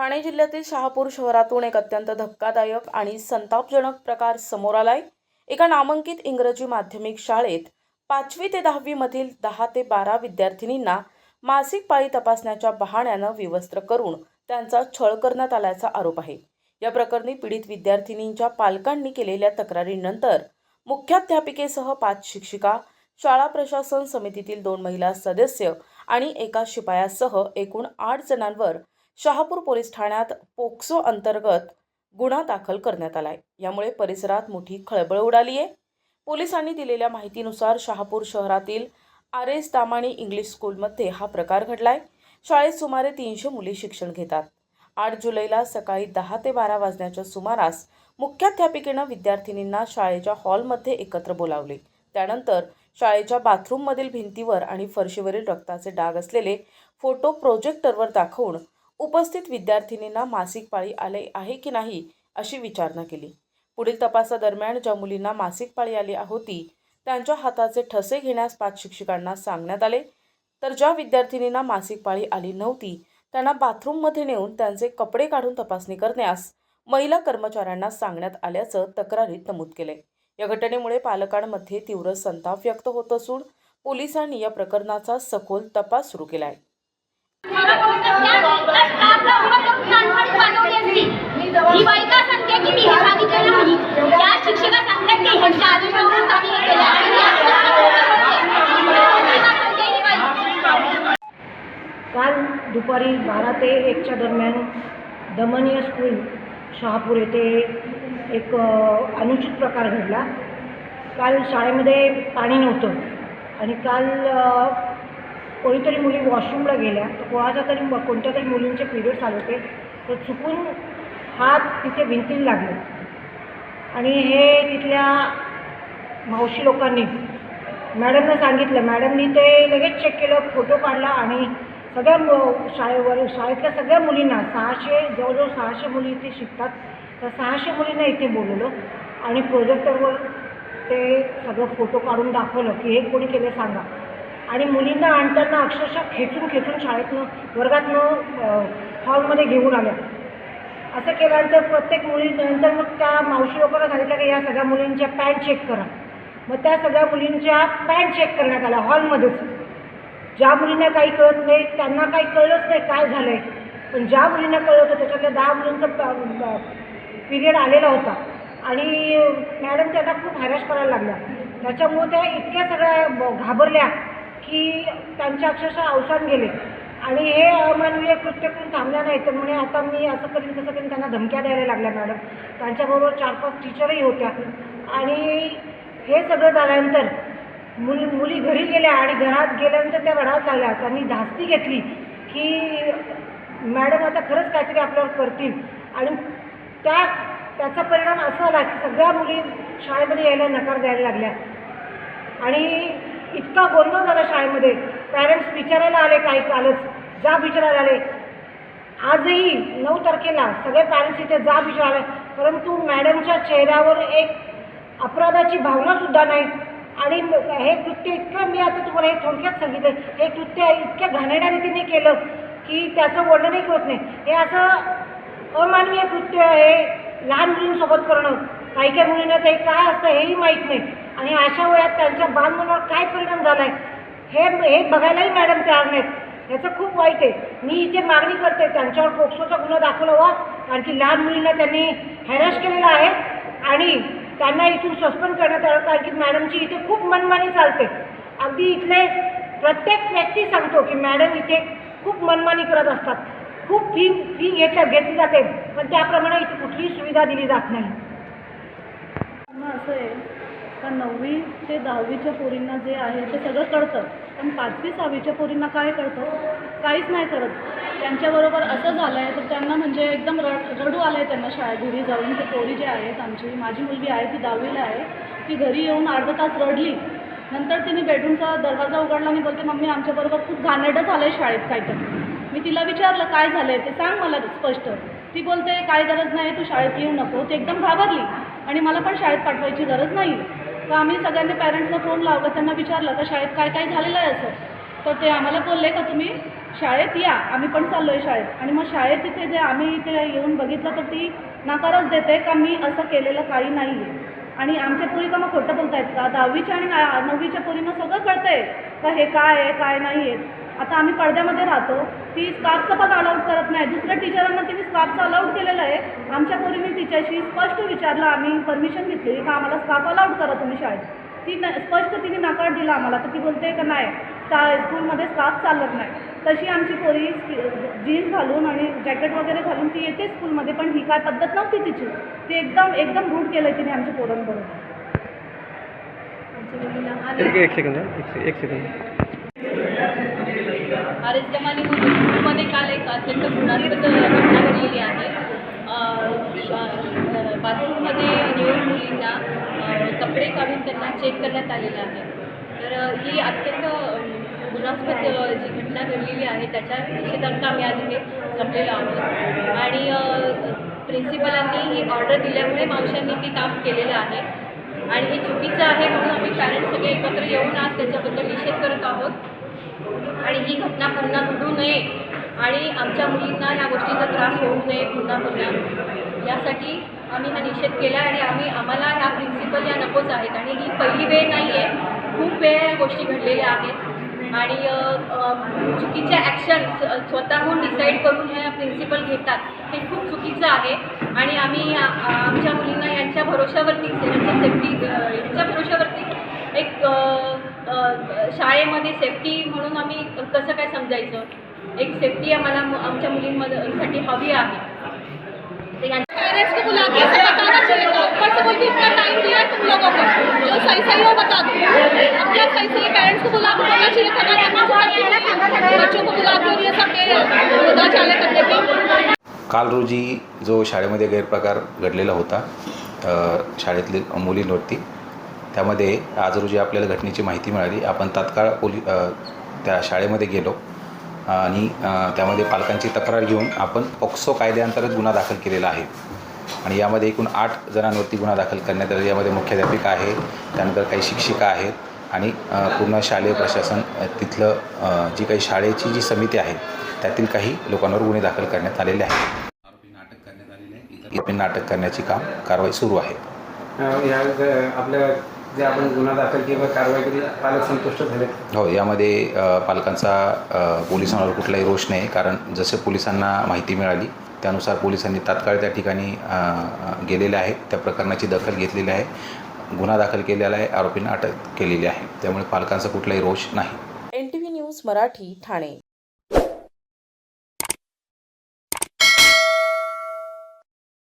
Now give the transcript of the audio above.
ठाणे जिल्ह्यातील शहापूर शहरातून एक अत्यंत धक्कादायक आणि संतापजनक प्रकार समोर आलाय. एका नामांकित इंग्रजी माध्यमिक शाळेत पाचवी ते दहावीमधील दहा ते बारा विद्यार्थिनींना मासिक पाळी तपासण्याच्या बहाण्यानं विवस्त्र करून त्यांचा छळ करण्यात आल्याचा आरोप आहे. या प्रकरणी पीडित विद्यार्थिनींच्या पालकांनी केलेल्या तक्रारीनंतर मुख्याध्यापिकेसह पाच शिक्षिका शाळा प्रशासन समितीतील दोन महिला सदस्य आणि एका शिपायासह एकूण आठ जणांवर शहापूर पोलीस ठाण्यात पोक्सो अंतर्गत गुन्हा दाखल करण्यात आला आहे यामुळे परिसरात मोठी खळबळ उडाली आहे. पोलिसांनी दिलेल्या माहितीनुसार शहापूर शहरातील आर एस दामाणी इंग्लिश स्कूलमध्ये हा प्रकार घडला आहे शाळेत सुमारे तीनशे मुली शिक्षण घेतात. आठ जुलैला सकाळी दहा ते बारा वाजण्याच्या सुमारास मुख्याध्यापिकेनं विद्यार्थिनींना शाळेच्या हॉलमध्ये एकत्र बोलावले. त्यानंतर शाळेच्या बाथरूममधील भिंतीवर आणि फरशीवरील रक्ताचे डाग असलेले फोटो प्रोजेक्टरवर दाखवून उपस्थित विद्यार्थिनींना मासिक पाळी आले आहे की नाही अशी विचारणा केली. पुढील तपासादरम्यान ज्या मुलींना मासिक पाळी आली होती त्यांच्या हाताचे ठसे घेण्यास पाच शिक्षकांना सांगण्यात आले. तर ज्या विद्यार्थिनींना मासिक पाळी आली नव्हती त्यांना बाथरूममध्ये नेऊन त्यांचे कपडे काढून तपासणी करण्यास महिला कर्मचाऱ्यांना सांगण्यात आल्याचं तक्रारीत नमूद केले. या घटनेमुळे पालकांमध्ये तीव्र संताप व्यक्त होत असून पोलिसांनी या प्रकरणाचा सखोल तपास सुरू केला आहे. ही बायका सांगते की मी हे सांगितलेलं नाही. त्या शिक्षिका सांगतात की ह्यांच्या आदेशावरून काल. दुपारी बारा ते एकच्या दरम्यान दमनीय स्कूल शहापूर येथे एक अनुचित प्रकार घडला. काल शाळेमध्ये पाणी नव्हतं आणि काल कोणीतरी मुली वॉशरूमला गेल्या तर कोणाच्या तरी कोणत्या तरी मुलींचे पिरियड्स आले होते तर चुकून हात तिथे भिंतीला लागले. आणि हे तिथल्या मावशी लोकांनी मॅडमनं सांगितलं मॅडमनी ते लगेच चेक केलं फोटो काढला आणि सगळ्या मु- शाळेवर शाळेतल्या सगळ्या मुलींना सहाशे जवळजवळ सहाशे मुली इथे शिकतात. तर सहाशे मुलींना इथे बोलवलं आणि प्रोजेक्टरवर ते सगळं फोटो काढून दाखवलं की हे कोणी केलं सांगा. आणि मुलींना आणताना अक्षरशः खेचून खेचून शाळेतनं वर्गातनं हॉलमध्ये घेऊन आल्या. असं केल्यानंतर प्रत्येक मुलीनंतर मग त्या मावशी लोकांना सांगितलं की या सगळ्या मुलींच्या पॅन्ट चेक करा. मग त्या सगळ्या मुलींच्या पॅन्ट चेक करण्यात आल्या हॉलमध्येच ज्या मुलींना काही कळत नाही त्यांना काही कळलंच नाही काय झालं आहे पण ज्या मुलींना कळलं होतं त्याच्यातल्या दहा मुलींचा पिरियड आलेला होता. आणि मॅडम त्यांना खूप हॅरॅश करायला लागल्या. त्याच्यामुळे त्या इतक्या सगळ्या ब- घाबरल्या. की त्यांचे अक्षरशः अवसान गेले. आणि हे अमानवीय कृत्य करून थांबल्या नाही तर म्हणे आता मी असं करीन तसं करीन त्यांना धमक्या द्यायला लागल्या मॅडम. त्यांच्याबरोबर चार पाच टीचरही होत्या. आणि हे सगळं झाल्यानंतर मुली मुली घरी गेल्या आणि घरात गेल्यानंतर त्या रडायला लागल्या. त्यांनी धास्ती घेतली की मॅडम आता खरंच काहीतरी आपल्यावर करतील. आणि त्या त्याचा परिणाम असा आला की सगळ्या मुली शाळेमध्ये यायला नकार द्यायला लागल्या. आणि इतका गोंधळ झाला शाळेमध्ये. पॅरेंट्स विचारायला आले काही कालच जा विचारायला आले. आजही नऊ तारखेला सगळे पॅरेंट्स इथे जा विचारायला परंतु मॅडमच्या चेहऱ्यावर एक अपराधाची भावनासुद्धा नाही. आणि हे कृत्य इतकं मी आता तुम्हाला हे थोडक्यात सांगितलं हे कृत्य इतक्या घाणेरड्या रीतीने केलं की त्याचं वर्णनही होत नाही. हे असं अमानवीय कृत्य हे लहान मुलींसोबत करणं. काही काही मुलींना ते काय असतं हेही माहीत नाही. आणि अशा वयात त्यांच्या बालमनावर काय परिणाम झाला आहे हे हे बघायलाही मॅडम तयार नाहीत. याचं खूप वाईट आहे. मी इथे मागणी करते त्यांच्यावर पोक्सोचा गुन्हा दाखवला व्हा कारण की लहान मुलींना त्यांनी हॅरॅश केलेला आहे. आणि त्यांना इथून सस्पेंड करण्यात आलं. कारण की मॅडमची इथे खूप मनमानी चालते. अगदी इथले प्रत्येक व्यक्ती सांगतो की मॅडम इथे खूप मनमानी करत असतात. खूप फी फी घेतल्या घेतली जाते. पण त्याप्रमाणे इथे कुठलीही सुविधा दिली जात नाही. असं आहे. का नववी ते दहावीच्या पोरींना जे आहे ते सगळं कळतं. पण पाचवी सहावीच्या पोरींना काय कळतं? काहीच नाही कळत त्यांच्याबरोबर असं झालं आहे तर त्यांना म्हणजे एकदम रड रडू आलं आहे त्यांना शाळेत घरी जाऊन ते पोरी जे आहेत आमची माझी मुलगी आहे ती दहावीला आहे ती घरी येऊन अर्धा तास रडली. नंतर तिने बेडरूमचा दरवाजा उघडला आणि बोलते मम्मी आमच्याबरोबर खूप घाणेरडं झालं आहे शाळेत काहीतरी. मी तिला विचारलं काय झालं आहे ते सांग मला स्पष्ट. ती बोलते काय गरज नाही तू शाळेत येऊ नको. ती एकदम घाबरली. आणि मला पण शाळेत पाठवायची गरज नाही. तर आम्ही सगळ्यांनी पॅरेंट्सला फोन लावला त्यांना विचारलं का शाळेत काय काय झालेलं आहे असं? तर ते आम्हाला बोलले का तुम्ही शाळेत या आम्ही पण चाललो आहे शाळेत. आणि मग शाळेत तिथे जे आम्ही इथे येऊन बघितलं तर ती नकारच देते का मी असं केलेलं काही नाही आहे आणि आमच्या पोरी का मग खोटं बोलतायत? का दहावीच्या आणि नववीच्या पोरींना सगळं कळतंय का हे काय आहे काय नाही आहे आता आम्ही पडद्यामध्ये राहतो. ती स्कार्फचं पण अलाउड करत नाही. दुसऱ्या टीचरांना तिने स्कार्फचं अलाउड केलेलं आहे. आमच्या पोरीने तिच्याशी स्पष्ट विचारलं. आम्ही परमिशन घेतली. का आम्हाला स्कार्फ अलाउड करा तुम्ही शाळेत? ती न स्पष्ट तिने नकार दिला आम्हाला. तर ती बोलते का नाही? स्टा स्कूलमध्ये स्कार्फ चालत नाही. तशी आमची पोरी जीन्स घालून आणि जॅकेट वगैरे घालून ती येते स्कूलमध्ये पण ही काय पद्धत नव्हती तिची. ती एकदम एकदम रूढ केलं तिने आमच्या पोरांबरोबर. एक एक सेकंद हा. एक सेकंद आर एस जमानी स्कूलमध्ये काल एक अत्यंत गुणास्पद घटना घडलेली आहे. बाथरूममध्ये निवड मुलींना कपडे काढून त्यांना चेक करण्यात आलेलं आहे. तर ही अत्यंत गुणास्पद जी घटना घडलेली आहे त्याच्या निषेधार्थ आम्ही आज इथे जमलेलो आहोत. आणि प्रिन्सिपलांनी ही ऑर्डर दिल्यामुळे मावशांनी ते काम केलेलं आहे. आणि हे चुकीचं आहे म्हणून आम्ही पॅरेंट्स सगळे एकत्र येऊन आज त्याच्याबद्दल निषेध करत आहोत. आणि ही घटना पुन्हा घडू नये आणि आमच्या मुलींना ह्या गोष्टीचा त्रास होऊ नये पुन्हा पुन्हा. यासाठी आम्ही हा निषेध केला आणि आम्ही आम्हाला ह्या प्रिन्सिपल या नकोच आहेत. आणि ही पहिली वेळ नाही आहे खूप वेळ या गोष्टी घडलेल्या आहेत. आणि चुकीच्या ॲक्शन स्वतःहून डिसाईड करून ह्या प्रिन्सिपल घेतात हे खूप चुकीचं आहे. आणि आम्ही आमच्या मुलींना यांच्या भरोशावरती यांच्या सेफ्टी यांच्या भरोशावरती एक शाळेमध्ये सेफ्टी म्हणून आम्ही कसं काय समजायचं? एक सेफ्टी आम्हाला आमच्या मुलींमध्ये साठी हवी आहे. तर यांच्या पेरेंट्स को बुला के इसे बताना चाहिए था ऊपर से बोल के इतना टाइम दिया है तुम लोगों को जो सही सही हो बता दो अब क्या सही सही पेरेंट्स को बुला के बोलना चाहिए था ना बच्चों को बुला के और ये सब मुद्दा चाले करने की काल रोजी जो शाळेमध्ये गैरप्रकार घडलेला होता शाळेतली मुलींवरती त्यामध्ये आज रोजी आपल्याला घटनेची माहिती मिळाली. आपण तात्काळ पोली त्या शाळेमध्ये गेलो. आणि त्यामध्ये पालकांची तक्रार घेऊन आपण पॉक्सो कायद्याअंतर्गत गुन्हा दाखल केलेला आहे. आणि यामध्ये एकूण आठ जणांवरती गुन्हा दाखल करण्यात आला. यामध्ये मुख्याध्यापिका आहे त्यानंतर काही शिक्षिका आहेत आणि पूर्ण शालेय प्रशासन तिथलं जी काही शाळेची जी समिती आहे त्यातील काही लोकांवर गुन्हे दाखल करण्यात आलेले आहेत. नाटक करण्यात आलेले आहे नाटक करण्याची काम कारवाई सुरू आहे. आपल्या जे आपण गुन्हा दाखल किंवा कारवाई केली पालक संतुष्ट झाले. हो यामध्ये पालकांचा पोलिसांवर कुठलाही रोष नाही. कारण जसे पोलिसांना माहिती मिळाली त्यानुसार पोलिसांनी तात्काळ त्या ठिकाणी गेलेले आहेत. त्या प्रकरणाची दखल घेतलेली आहे. गुन्हा दाखल केलेला आहे. आरोपींना अटक केलेली आहे. त्यामुळे पालकांचा कुठलाही रोष नाही. N T V news Marathi Thane.